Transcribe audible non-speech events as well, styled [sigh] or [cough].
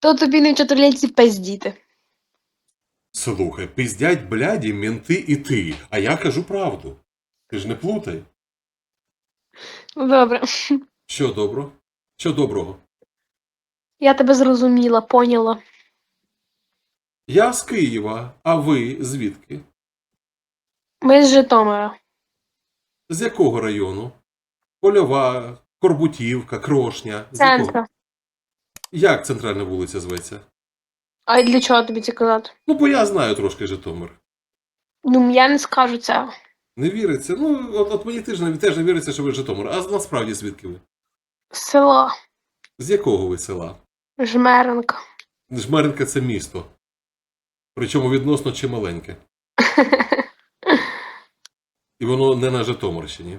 То тобі не в чотирилітці пиздіти. Слухай, пиздять бляді, менти і ти, а я кажу правду. Ти ж не плутай. Ну, Добре. Що добро? Що доброго? Я тебе зрозуміла, поняла. Я з Києва, а ви звідки? Ми з Житомира. З якого району? Польова, Корбутівка, Крошня. З якого? Як центральна вулиця зветься? А й для чого тобі це казати? Ну, бо я знаю трошки Житомир. Ну, я не скажу цього. Не віриться. Ну, от, от мені теж теж не віриться, що ви з Житомир. А насправді звідки ви? Село З якого ви села? Жмеренка. Жмеринка це місто. Причому відносно чималеньке. [laughs] І воно не на Житомирщині.